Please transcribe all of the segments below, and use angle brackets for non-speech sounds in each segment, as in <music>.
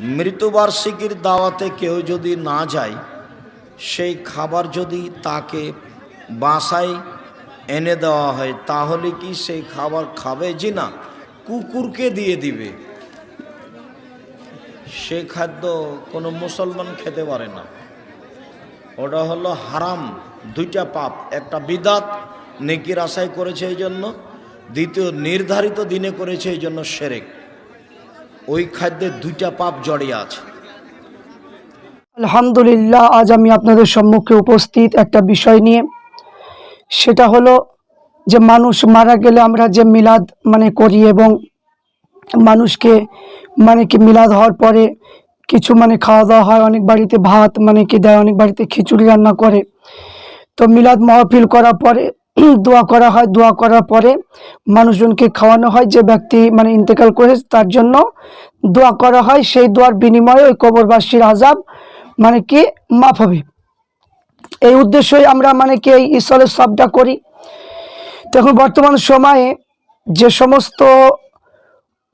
মৃত্যুবার্ষিকীর দাওয়াতে কেউ যদি না যায়, সেই খাবার যদি তাকে বাসায় এনে দেওয়া হয়, তাহলে কি সেই খাবার খাবে জি না? কুকুরকে দিয়ে দিবে। সে খাদ্য কোনো মুসলমান খেতে পারে না। ওটা হলো হারাম, দুইটা পাপ, একটা বিদাত, নেকির আশায় করেছে এই জন্য। দ্বিতীয়, নির্ধারিত দিনে করেছে এই জন্য সেরেক। ওই খাদ্যে দুইটা পাপ জড়িয়ে আছে। আলহামদুলিল্লাহ, আজ আমি আপনাদের সম্মুখে উপস্থিত একটা বিষয় নিয়ে। সেটা হলো যে মানুষ মারা গেলে আমরা যে মিলাদ মানে করি এবং মানুষকে মানে কি মিলাদ হওয়ার পরে কিছু মানে খাওয়া দাওয়া হয়, অনেক বাড়িতে ভাত মানে কি দেয়, অনেক বাড়িতে খিচুড়ি রান্না করে। তো মিলাদ মাহফিল করার পরে <clears throat> দোয়া করা হয়, দোয়া করার পরে মানুষজনকে খাওয়ানো হয়, যে ব্যক্তি মানে ইন্তেকাল করে তার জন্য দোয়া করা হয়, সেই দোয়ার বিনিময়ে ওই কবরবাসীর আজাব মানে কি মাফ হবে। এই উদ্দেশ্যই আমরা মানে কি এই ঈশ্বরের সবটা করি। তখন বর্তমান সময়ে যে সমস্ত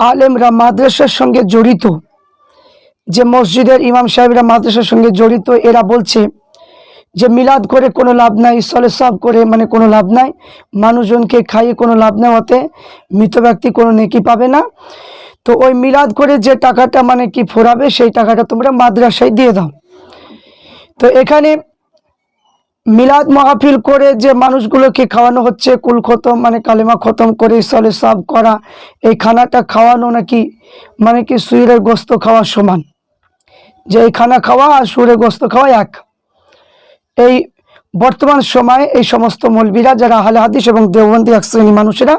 আলেমরা মাদ্রাসার সঙ্গে জড়িত, যে মসজিদের ইমাম সাহেবরা মাদ্রাসার সঙ্গে জড়িত, এরা বলছে যে মিলাদ করে কোনো লাভ নাই ঈশ্বরের সব করে মানে কোনো লাভ নাই, মানুষজনকে খাইয়ে কোনো লাভ নেই হতে মৃত ব্যক্তি কোনো নেকি পাবে না। তো ওই মিলাদ করে যে টাকাটা মানে কি ফোরাবে, সেই টাকাটা তোমরা মাদ্রাসায় দিয়ে দাও। তো এখানে মিলাদ মাহফিল করে যে মানুষগুলোকে খাওয়ানো হচ্ছে, কুল খতম মানে কালেমা খতম করে সলে সব করা, এই খানাটা খাওয়ানো নাকি মানে কি সুইরের গোস্ত খাওয়ার সমান? যে এই খানা খাওয়া আর সুরের গোস্ত খাওয়া এক। এই বর্তমান সময়ে এই সমস্ত মৌলবীরা যারা আহলে হাদিস এবং দেওবন্দি এক শ্রেণি মানুষেরা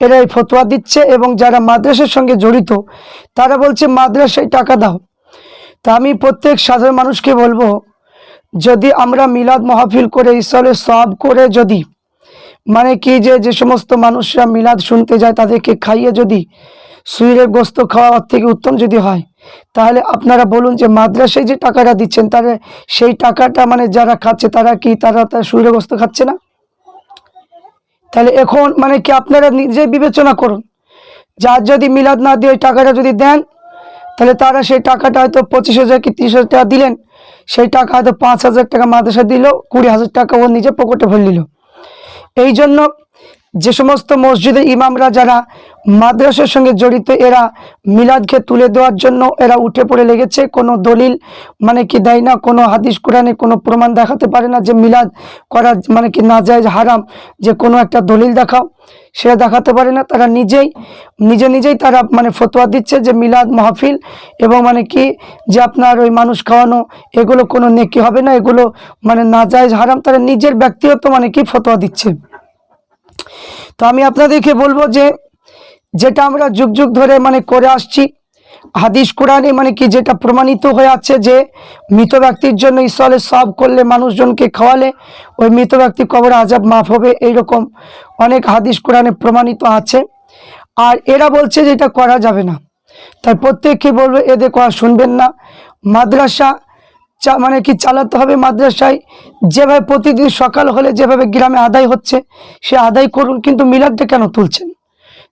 এরা এই ফতোয়া দিচ্ছে এবং যারা মাদ্রাসার সঙ্গে জড়িত, তারা বলছে, মাদ্রাসায় টাকা দাও। তা আমি প্রত্যেক সাধারণ মানুষকে বলব, যদি আমরা মিলাদ মাহফিল করে ঈশ্বরের সব করে যদি মানে কি যে যে সমস্ত মানুষরা মিলাদ শুনতে যায়, তাদেরকে খাইয়ে যদি সুইরের গোস্ত খাওয়ার থেকে উত্তম যদি হয় তাহলে আপনারা বলুন যে মাদ্রাসায় যে টাকাটা দিচ্ছেন, তারা সেই টাকাটা মানে যারা খাচ্ছে, তারা কি তারা তার সুইরের গোস্ত খাচ্ছে না? তাহলে এখন মানে কি আপনারা নিজে বিবেচনা করুন, যার যদি মিলাদ না দিয়ে ওই টাকাটা যদি দেন, তাহলে তারা সেই টাকাটা হয়তো পঁচিশ হাজার কি তিরিশ হাজার টাকা দিলেন, সেই টাকা হয়তো পাঁচ হাজার টাকা মাদ্রাসা দিল, কুড়ি হাজার টাকা ও নিজে পকেটে ভরে নিল। এই জন্য যে সমস্ত মসজিদের ইমামরা যারা মাদ্রাসার সঙ্গে জড়িত, এরা মিলাদকে তুলে দেওয়ার জন্য এরা উঠে পড়ে লেগেছে। কোনো দলিল মানে কি দেয় না, কোনো হাদিস কোরআনে কোনো প্রমাণ দেখাতে পারে না যে মিলাদ করা মানে কি না যায় হারাম, যে কোনো একটা দলিল দেখাও। সেটা দেখাতে পারে না। তারা নিজেই, নিজে নিজেই তারা মানে ফতোয়া দিচ্ছে যে মিলাদ মাহফিল এবং মানে কি যে আপনার ওই মানুষ খাওয়ানো, এগুলো কোনো নেকি হবে না, এগুলো মানে না যায় হারাম। তারা নিজের ব্যক্তিগত মানে কি ফতোয়া দিচ্ছে। তো আমি আপনাদেরকে বলব যে, যেটা আমরা যুগ যুগ ধরে মানে করে আসছি, হাদিস কোরআনে মানে কি যেটা প্রমাণিত হয়ে আছে যে, মৃত ব্যক্তির জন্য ঈশ্বরে সব করলে মানুষজনকে খাওয়ালে, ওই মৃত ব্যক্তি কবর আজাব মাফ হবে, এইরকম অনেক হাদিস কোরআনে প্রমাণিত আছে। আর এরা বলছে যে এটা করা যাবে না। তাই প্রত্যেককে বলবে এদের কথা শুনবেন না। মাদ্রাসা মানে কি চালাতে হবে মাদ্রাসায়? যেভাবে প্রতিদিন সকাল হলে যেভাবে গ্রামে আদায় হচ্ছে, সে আদায় করুন, কিন্তু মিলাদটা কেন তুলছেন?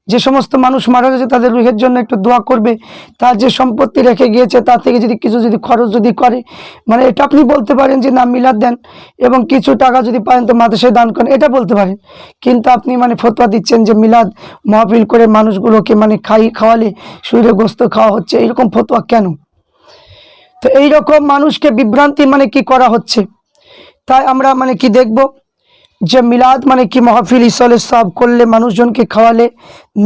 যে সমস্ত মানুষ মারা গেছে, তাদের রুহের জন্য একটু দোয়া করবে। তার যে সম্পত্তি রেখে গিয়েছে তার থেকে যদি কিছু যদি খরচ যদি করে মানে এটা আপনি বলতে পারেন যে, না, মিলাদ দেন এবং কিছু টাকা যদি পারেন তো মাদ্রাসায় দান করেন। এটা বলতে পারেন। কিন্তু আপনি মানে ফতোয়া দিচ্ছেন যে, মিলাদ মহফিল করে মানুষগুলোকে মানে খাই খাওয়ালে শরীরে গোস্ত খাওয়া হচ্ছে। এরকম ফতোয়া কেন? তো এই রকম মানুষকে বিভ্রান্তি মানে কি করা হচ্ছে? তাই আমরা মানে কি দেখব? যে মিলাদ মানে কি মহফিল ইসলে সব করলে মানুষজনকে খাওয়ালে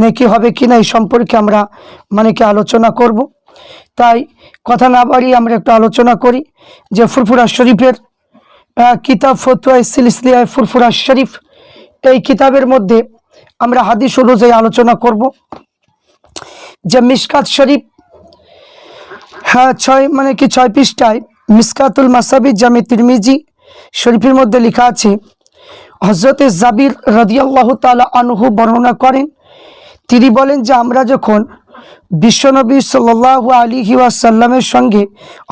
নেকি হবে কি না এই সম্পর্কে আমরা মানে কি আলোচনা করব। তাই কথা না বাড়িয়ে আমরা একটা আলোচনা করি যে ফুরফুরা শরীফের কিতাব ফতুয়া সিলসিলিয়ায় ফুরফুরা শরীফ, এই কিতাবের মধ্যে আমরা হাদিস অনুযায়ী আলোচনা করব। যে মিশকাত শরীফ হ্যাঁ ছয় মানে কি ছয় পৃষ্ঠায় মিসকাতুল মাসাবি জামি তিরমিজি শরীফের মধ্যে লেখা আছে হজরতে জাবির রদিয়াল্লাহ তালা আনহু বর্ণনা করেন, তিনি বলেন যে আমরা যখন বিশ্বনবী সাল্লাহ আলী ওয়াসাল্লামের সঙ্গে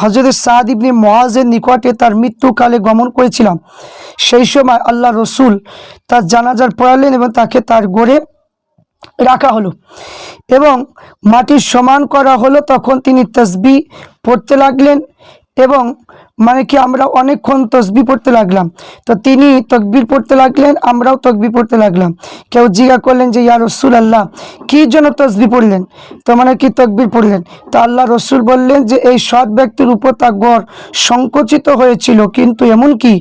হজরত সাদ ইবনে মোয়াজের নিকটে তার মৃত্যুকালে গমন করেছিলাম, সেই সময় আল্লাহ রসুল তার জানাজার পড়ালেন এবং তাকে তার গড়ে রাখা হলো। এবং মাটির সমান করা হলো তখন তিনি তসবি পড়তে লাগলেন এবং মানে কি আমরা অনেকক্ষণ তসবি পড়তে লাগলাম। তো তিনি তকবির পড়তে লাগলেন, আমরাও তকবি পড়তে লাগলাম। কেউ জিজ্ঞা করলেন যে, ইয়া রসুল আল্লাহ কী জন্য তসবি পড়লেন? তো মানে কি তকবির পড়লেন? তো আল্লাহ রসুল বললেন যে, এই সৎ ব্যক্তির উপর তার গড় সংকুচিত হয়েছিল, কিন্তু এমন কি?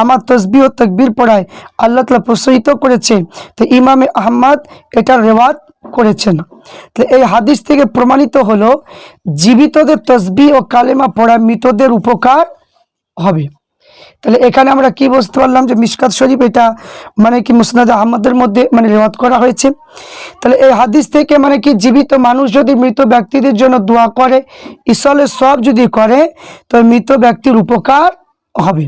আমার তসবি ও তকবির পড়ায় আল্লাহ তালা প্রসারিত করেছে। তো ইমামে আহম্মদ এটা রেওয়াত করেছেন। তাহলে এই হাদিস থেকে প্রমাণিত হলো, জীবিতদের তসবি ও কালেমা পড়া মৃতদের উপকার হবে। তাহলে এখানে আমরা কি বুঝতে পারলাম যে মিসকাত শরীফ এটা মানে কি মুসনাদ আহমদের মধ্যে মানে রেওয়াত করা হয়েছে? তাহলে এই হাদিস থেকে মানে কি জীবিত মানুষ যদি মৃত ব্যক্তিদের জন্য দোয়া করে ঈশ্বরের সব যদি করে, তো মৃত ব্যক্তির উপকার হবে।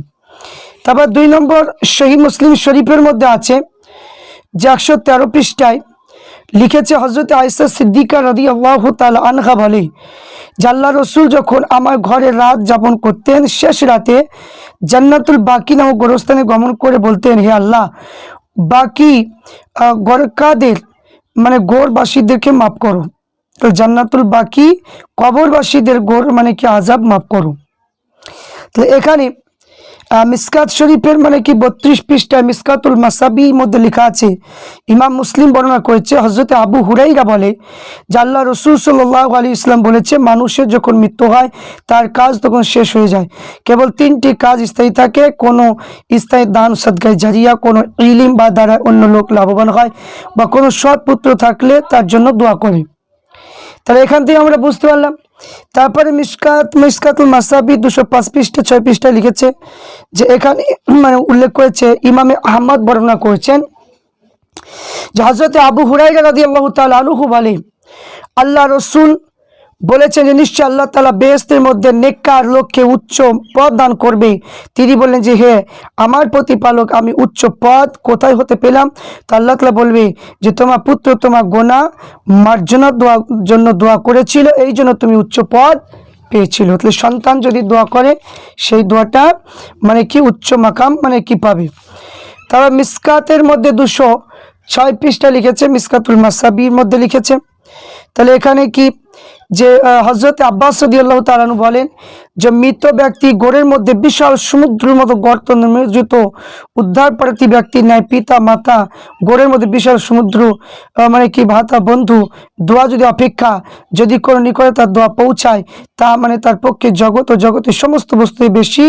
তারপর দুই নম্বর শহী মুসলিম শরীফের মধ্যে আছে যে একশো তেরো পৃষ্ঠায় লিখেছে হজরত আয়সা সিদ্দিকা রদি আল্লাহ আনহা বলে জাল্লা রসুল যখন আমার ঘরে রাত যাপন করতেন, শেষ রাতে জান্নাতুল বাকি নামক গোরস্থানে গমন করে বলতেন, হে আল্লাহ, বাকি গরকাদের মানে গোরবাসীদেরকে মাফ করো। তো জান্নাতুল বাকি কবরবাসীদের গোর মানে কি আজাব মাফ করো। তো এখানে মিসকাত শরীফের মানে কি বত্রিশ পৃষ্ঠায় মিসকাতুল মাসাবি মধ্যে লেখা আছে, ইমাম মুসলিম বর্ণনা করেছে হজরত আবু হুরাইরা বলে আল্লাহ রসুল সাল্লাহ আলী ইসলাম বলেছে, মানুষের যখন মৃত্যু হয়, তার কাজ তখন শেষ হয়ে যায়। কেবল তিনটি কাজ স্থায়ী থাকে, কোনো স্থায়ী দান সদগায় জারিয়া, কোনো ইলিম বা দ্বারা অন্য লোক লাভবান হয়, বা কোনো সৎ পুত্র থাকলে তার জন্য দোয়া করে। তাহলে এখান থেকে আমরা বুঝতে পারলাম তারপরে মিসকাত মিসকাতুল মাসাবি দুশো পাঁচ পৃষ্ঠা, ছয় পৃষ্ঠা লিখেছে যে এখানে <clears throat> মানে উল্লেখ করেছে, ইমামে আহমদ বর্ণনা করেছেন যে হজরতে আবু হুরাই রাদি আল্লাহ তাল বলে আল্লাহ রসুল বলেছেন যে নিশ্চয় আল্লাহ তালা বেহেস্তের মধ্যে নেককার লোককে উচ্চ পদ দান করবে তিনি বললেন যে হে আমার প্রতিপালক আমি উচ্চ পদ কোথায় হতে পেলাম? তো আল্লাহ তালা বলবে যে, তোমার পুত্র তোমার গোনা মার্জনার দোয়া, জন্য দোয়া করেছিল, এই জন্য তুমি উচ্চ পদ পেয়েছিল। তাহলে সন্তান যদি দোয়া করে, সেই দোয়াটা মানে কি উচ্চ মাকাম মানে কি পাবে? তারপর মিসকাতের মধ্যে দুশো ছয় পৃষ্ঠা লিখেছে, মিসকাতুল মাসাবির মধ্যে লিখেছে। তাহলে এখানে কি যে হজরত আব্বাস সদিয়াল্লাহ তালানু বলেন যে, মৃত ব্যক্তি গোড়ের মধ্যে বিশাল সমুদ্রের মতো গর্ত নির্মিত উদ্ধার প্রার্থী ব্যক্তির ন্যায় পিতা, মাতা, গোড়ের মধ্যে বিশাল সমুদ্র মানে কি ভাতা, বন্ধু, দোয়া যদি অপেক্ষা, যদি কোনো নিকটে তার দোয়া পৌঁছায়, তা মানে তার পক্ষে জগৎ ও জগতের সমস্ত বস্তু বেশি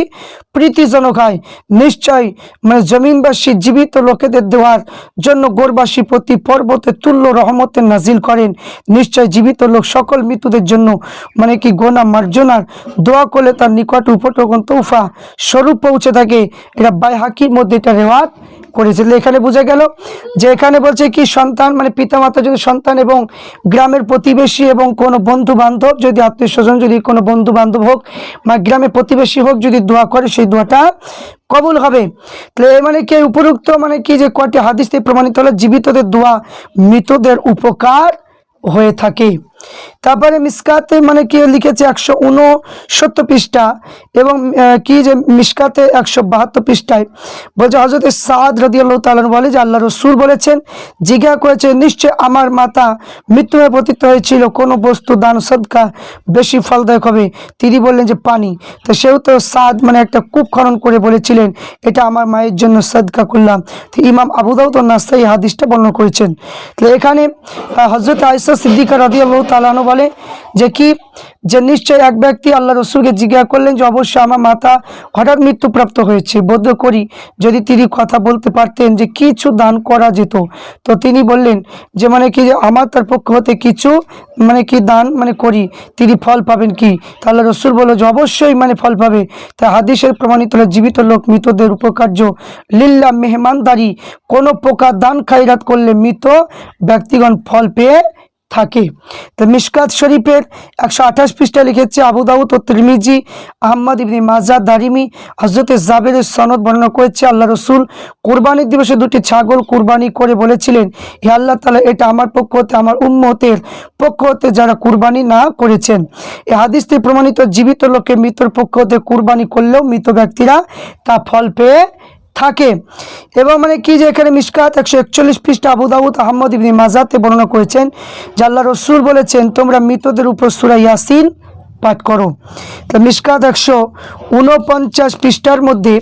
প্রীতিজনক হয়। নিশ্চয় মানে জমিনবাসী জীবিত লোকেদের দেওয়ার জন্য গোরবাসী প্রতি পর্বতে তুল্য রহমতের নাজিল করেন। নিশ্চয় জীবিত লোক সকল মৃত্যুদের জন্য মানে কি গোনা মার্জনার দোয়া করলে তার নিকট উপটকন তৌফা স্বরূপ পৌঁছে থাকে। এটা বাই হাকির মধ্যে এটা রেওয়াত করেছে। এখানে বোঝা গেল যে এখানে বলছে কি, সন্তান মানে পিতামাতা যদি সন্তান এবং গ্রামের প্রতিবেশী এবং কোনো বন্ধু বান্ধব যদি আত্মীয় স্বজন যদি কোনো বন্ধু বান্ধব হোক, বা গ্রামের প্রতিবেশী হোক যদি দোয়া করে, সেই দোয়াটা কবুল হবে। তাহলে মানে কি উপরুক্ত মানে কি যে কয়টি হাদিস প্রমাণিত হলো জীবিতদের দোয়া মৃতদের উপকার হয়ে থাকে। তারপরে মিসকাতে মানে কি লিখেছে একশো উনসত্তর পৃষ্ঠা এবং কি যে মিসকাতে একশো বাহাত্তর পৃষ্ঠায় বলছে হজরত সাদ রদি আল্লাহ তালন বলে যে আল্লাহ রসুল বলেছেন জিজ্ঞা করেছে, নিশ্চয় আমার মাতা মৃত্যুময় পতিত হয়েছিল, কোনো বস্তু দান সদকা বেশি ফলদায়ক হবে? তিনি বললেন যে পানি। তো সেও তো সাদ মানে একটা কূপ খনন করে বলেছিলেন, এটা আমার মায়ের জন্য সদকা করলাম। তো ইমাম আবুদাউ তো নাস্তাই হাদিসটা বর্ণনা করেছেন। তো এখানে হজরত আয়সা সিদ্দিকা রাদি আল্লাহ তালানো বলে যে কি? যে নিশ্চয় এক ব্যক্তি আল্লাহ রসুলকে জিজ্ঞাসা করলেন যে অবশ্যই আমার মাতা হঠাৎ মৃত্যুপ্রাপ্ত হয়েছে। বোধ করি যদি তিনি কথা বলতে পারতেন যে কিছু দান করা যেত। তো তিনি বললেন যে মানে কি আমার তার পক্ষ হতে কিছু মানে কি দান মানে করি, তিনি ফল পাবেন কি? তাহলে রসুল বলল যে অবশ্যই মানে ফল পাবে। তা হাদিসের প্রমাণিত হলো জীবিত লোক মৃতদের উপকার্য। লিল্লা মেহমানদারি, কোনো প্রকার দান খাইরাত করলে মৃত ব্যক্তিগণ ফল পেয়ে থাকে। তো মিশকাত শরীফের একশো আঠাশ পৃষ্ঠা লিখেছে, আবু দাউদ ও তিরমিজি, আহম্মদ ইবনি মাজাদ দারিমি হজরত জাবেরের সনদ বর্ণনা করেছে, আল্লাহ রসুল কোরবানির দিবসে দুটি ছাগল কুরবানি করে বলেছিলেন, হে আল্লাহ তালা এটা আমার পক্ষ হতে, আমার উম্মতের পক্ষ হতে যারা কুরবানি না করেছেন। এই হাদিসটি প্রমাণিত, জীবিত লোকে মৃতর পক্ষ হতে কুরবানি করলেও মৃত ব্যক্তিরা তা ফল পেয়ে থাকে। এবং মানে কি যে এখানে মিসকাত একশো একচল্লিশ পৃষ্ঠা আবুদাবুদ আহমদ ইবনি মাজাতে বর্ণনা করেছেন জাল্লা আল্লাহ রসুল বলেছেন, তোমরা মৃতদের উপর সুরা ইয়াসিন পাঠ করো। তো মিসকাত একশো ঊনপঞ্চাশ পৃষ্ঠার মধ্যে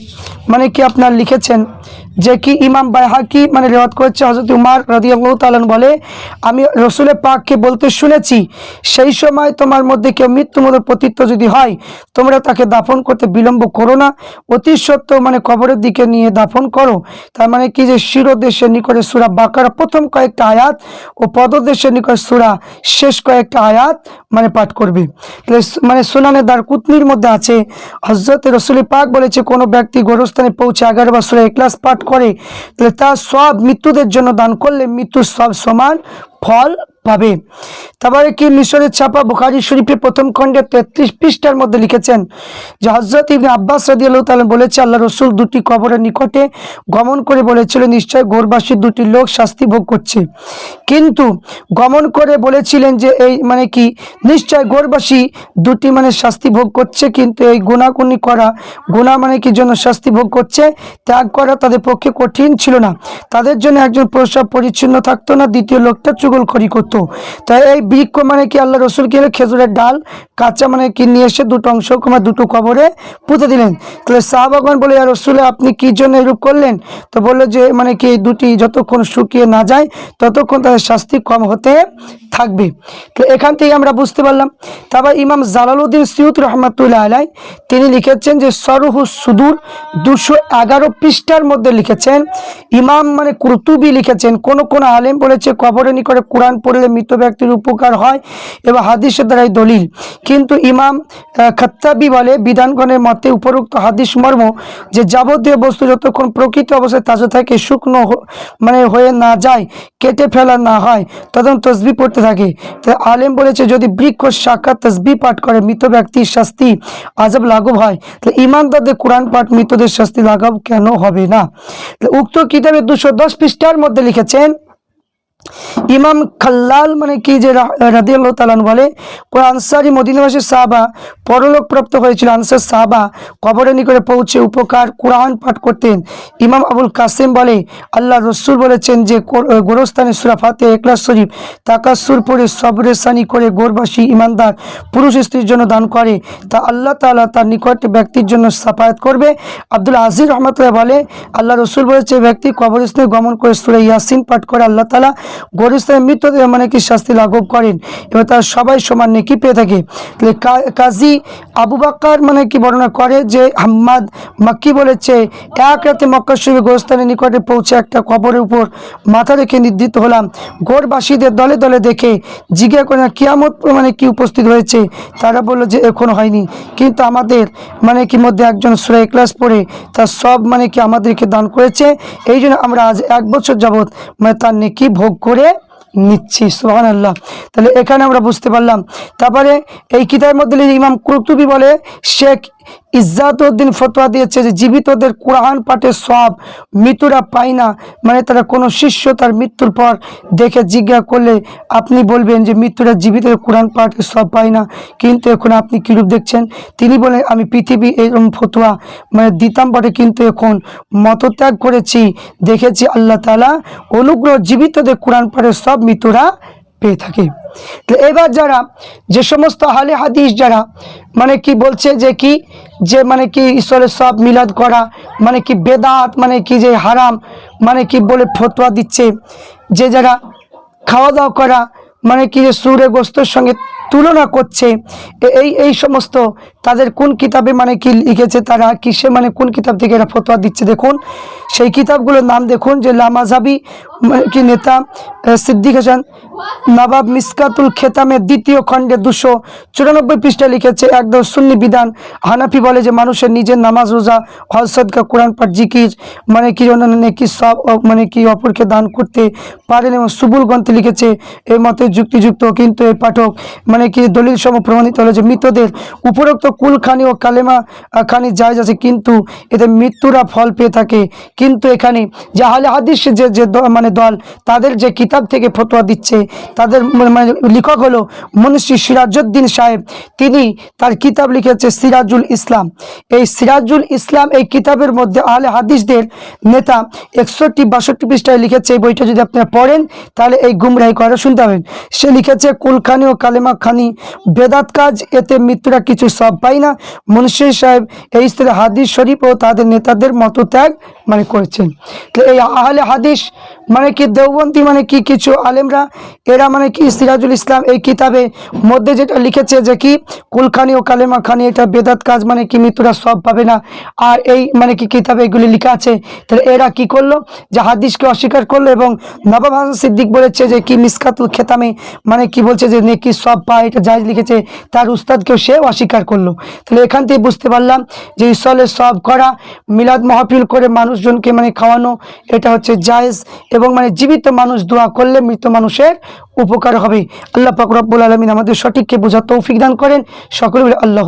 মানে কি আপনার লিখেছেন যে কি ইমাম বাইহাকি মানে রেওয়াত করেছে হজরত উমার রাদিয়াল্লাহু তাআলা বলে, আমি রসুলে পাককে বলতে শুনেছি, সেই সময় তোমার মধ্যে কেউ মৃত্যুমূলক পতিত্ব যদি হয়, তোমরা তাকে দাফন করতে বিলম্ব করো না। অতি সত্য মানে কবরের দিকে নিয়ে দাফন করো। তার মানে কি যে শিরোদেশের নিকটে সুরা বাকারা প্রথম কয়েকটা আয়াত ও পদদেশের নিকট সুরা শেষ কয়েকটা আয়াত মানে পাঠ করবে। তাহলে মানে সুনানে দার কুতনির মধ্যে আছে হজরত রসুল পাক বলেছে, কোনো ব্যক্তি গোরস্থানে পৌঁছে এগারো বছরে ক্লাস পাঠ করে। তাহলে তার সব মৃত্যুদের জন্য দান করলে মৃত্যুর সব সমান ফল পাবে। তারপরে কি মিশরের ছাপা বুখারি শরীফের প্রথম খণ্ডে তেত্রিশ পৃষ্ঠার মধ্যে লিখেছেন যে হজরত ইবনে আব্বাস রাদিয়াল্লাহু তাআলা বলেছে, আল্লাহ রসুল দুটি কবরের নিকটে গমন করে বলেছিল, নিশ্চয় গোরবাসী দুটি লোক শাস্তি ভোগ করছে। কিন্তু গমন করে বলেছিলেন যে এই মানে কি, নিশ্চয় গোরবাসী দুটি মানে শাস্তি ভোগ করছে, কিন্তু এই গুণাগুনি করা, গুণা মানে কি জন্য শাস্তি ভোগ করছে, ত্যাগ করা তাদের পক্ষে কঠিন ছিল না। তাদের জন্য একজন প্রসাব পরিচ্ছন্ন থাকতো না, দ্বিতীয় লোকটা চুগল চুগলখড়ি করতো। তাই এই বৃক্ষ মানে কি আল্লাহ রসুল কি খেজুরের ডাল, কাঁচা মানে কি নিয়ে এসে দুটো অংশ মানে দুটো কবরে পুঁতে দিলেন। তাহলে সাহাবাগন বলে আর রসুলে, আপনি কি জন্য এরূপ করলেন? তো বলল যে মানে কি এই দুটি যতক্ষণ শুকিয়ে না যায়, ততক্ষণ তাদের শাস্তি কম হতে থাকবে। তো এখান থেকে আমরা বুঝতে পারলাম। তারপর ইমাম জালালউদ্দিন সিউদ রহমতুল্লাহ আলাই, তিনি লিখেছেন যে, সরহু সুদূর দুশো এগারো পৃষ্ঠার মধ্যে লিখেছেন। ইমাম মানে কুরতুবি লিখেছেন। কোন কোন আলেম বলেছে, কবরের নিকটে কোরআন পড়লে মৃত ব্যক্তির উপকার হয় এবং হাদিসের দ্বারাই দলিল। কিন্তু ইমাম খাত্তাবি বলে, বিধানগণের মতে উপরোক্ত হাদিস মর্ম যে যাবতীয় বস্তু যতক্ষণ প্রকৃত অবস্থায় তাজা থাকে, শুকনো মানে হয়ে না যায়, কেটে ফেলা না হয় তখন তসবি পড়তে থাকে। আলেম বলেছে, যদি বৃক্ষ শাখা তসবি পাঠ করে, মৃত ব্যক্তির শাস্তি আজব লাঘব হয় তো ইমানদারদের কোরআন পাঠ মৃতদের শাস্তি লাঘব কেন হবে না? উক্ত কিতাবে দুশো দশ পৃষ্ঠার মধ্যে লিখেছেন ইমাম খাল্লাল মানে কি যে রাদি আল্লাহ তালান বলে, কোন আনসারি মদিনাবাসী সাহাবা পরলোক প্রাপ্ত হয়েছিল, আনসার সাহাবা কবরের নিকটে পৌঁছে উপকার কোরআন পাঠ করতেন। ইমাম আবুল কাসেম বলে আল্লাহ রসুল বলেছেন যে গোরস্থানে সুরা ফাতে একলাস শরীফ তাকাসুর পরে সবরে সানি করে গোরবাসী ইমানদার পুরুষ স্ত্রীর জন্য দান করে। তা আল্লাহ তালা তার নিকট ব্যক্তির জন্য সাফায়াত করবে। আব্দুল আজিজ রহমতুল্লাহ বলে আল্লাহ রসুল বলেছে, ব্যক্তি কবরস্থানে গমন করে সুরে ইয়াসিন পাঠ করে, আল্লাহ তালা গোরস্থানে মৃতদেহ মানে কি শাস্তি লাঘব করেন এবং তারা সবাই সমান নেকি পেয়ে থাকে। তাহলে কাজী আবু বাক্কার মানে কি বর্ণনা করে যে হাম্মাদ মাক্কি বলেছে, এক রাতে মক্কা শরীফ গোরস্থানের নিকটে পৌঁছে একটা কবরের উপর মাথা রেখে নির্দিত হলাম। গোরবাসীদের দলে দলে দেখে জিজ্ঞাসা করে না কিয়ামত মানে কি উপস্থিত হয়েছে? তারা বলল যে, এখনও হয়নি। কিন্তু আমাদের মানে কি মধ্যে একজন সুরাই ক্লাস পড়ে, তার সব মানে কি আমাদেরকে দান করেছে। এই জন্য আমরা আজ এক বছর যাবৎ মানে তার নেকি ভোগ করে নিচ্ছি সুহান আল্লাহ তাহলে এখানে আমরা বুঝতে পারলাম। তারপরে এই কিতাবের মধ্যে ইমাম কুরতুবি বলে, শেখ ইজ্জাতুদ্দিন ফতোয়া দিয়েছে যে জীবিতদের কোরআন পাঠের সব মৃত্যুরা পায় না। মানে তারা কোনো শিষ্য তার মৃত্যুর পর দেখে জিজ্ঞাসা করলে আপনি বলবেন যে মৃত্যুরা জীবিতদের কোরআন পাঠের সব পায় না। কিন্তু এখন আপনি কীরূপ দেখছেন? তিনি বলেন, আমি পৃথিবী এরকম ফতোয়া মানে দিতাম বটে, কিন্তু এখন মতত্যাগ করেছি, দেখেছি আল্লাহ তালা অনুগ্রহ জীবিতদের কোরআন পাঠের সব মৃত্যুরা পেয়ে থাকে। এবার যারা যে সমস্ত হালে হাদিস যারা মানে কি বলছে যে কি, যে মানে কি ঈশ্বরের সব মিলাদ করা মানে কি বেদাত মানে কি যে হারাম মানে কি বলে ফতোয়া দিচ্ছে, যে যারা খাওয়া দাওয়া করা মানে কি যে সুরে গোস্তর সঙ্গে তুলনা করছে এই এই সমস্ত তাদের কোন কিতাবে মানে কি লিখেছে তারা, কিসে মানে কোন কিতাব থেকে এরা ফতোয়া দিচ্ছে, দেখুন। সেই কিতাবগুলোর নাম দেখুন, যে লামাজাবি কি নেতা সিদ্দিক হাসান, নবাব মিসকাতুল খেতামের দ্বিতীয় খণ্ডে দুশো চুরানব্বই পৃষ্ঠা লিখেছে একদম সুন্নি বিধান। হানাফি বলে যে মানুষের নিজের নামাজ, রোজা, হজ, সদকা, কোরআন পাঠ, জিকির মানে কি অন্যান্য নেকি সব মানে কি অপরকে দান করতে পারেন এবং সুবুল গ্রন্থে লিখেছে এই মতে যুক্তিযুক্ত, কিন্তু এই পাঠক মানে মানে কি দলিল সম প্রমাণিত হলো যে মৃতদের উপরোক্ত কুলখানি ও কালেমা খানি জায়জ আছে, কিন্তু এতে মৃত্যুরা ফল পেয়ে থাকে। কিন্তু এখানে যে আহলে হাদিস যে যে দ- মানে দল তাদের যে কিতাব থেকে ফতোয়া দিচ্ছে, তাদের মানে লেখক হলো মনীষী সিরাজউদ্দিন সাহেব। তিনি তার কিতাব লিখেছে সিরাজুল ইসলাম। এই সিরাজুল ইসলাম এই কিতাবের মধ্যে আহলে হাদিসদের নেতা একষট্টি বাষট্টি পৃষ্ঠায় লিখেছে, এই বইটা যদি আপনারা পড়েন, তাহলে এই গুমরাহি করা শুনতে পাবেন। সে লিখেছে, কুলখানি ও কালেমা খানি, বেদাত কাজ, এতে মৃত্যুরা কিছু সব পায় না। মুন্সি সাহেব এই স্তরে হাদিস শরীফ ও তাদের নেতাদের মতো ত্যাগ মানে করেছেন। তো এই আহলে হাদিস মানে কি দেওবন্দি মানে কি কিছু আলেমরা? এরা মানে কি সিরাজুল ইসলাম এই কিতাবে মধ্যে যেটা লিখেছে যে কি, কুলখানি ও কালেমা খানি, এটা বেদাত কাজ মানে কি মৃত্যুরা সব পাবে না। আর এই মানে কি কিতাবে এগুলি লেখা আছে, তাহলে এরা কি করল? যে হাদিসকে অস্বীকার করল এবং নবাব হাসান সিদ্দিক বলেছে যে কি মিসকাতুল খেতামে মানে কি বলছে যে নেকি সব পায়, এটা জায়জ লিখেছে, তার উস্তাদকেও সে অস্বীকার করল। তাহলে এখান থেকে বুঝতে পারলাম যে ইসলে সব করা, মিলাদ মাহফিল করে মানুষজনকে মানে খাওয়ানো, এটা হচ্ছে জায়েজ এবং মানে জীবিত মানুষ দোয়া করলে মৃত মানুষের উপকার হবে। আল্লাহ পাক রব্বুল আলমিন আমাদের সঠিককে বোঝা তৌফিক দান করেন। সকলে আল্লাহ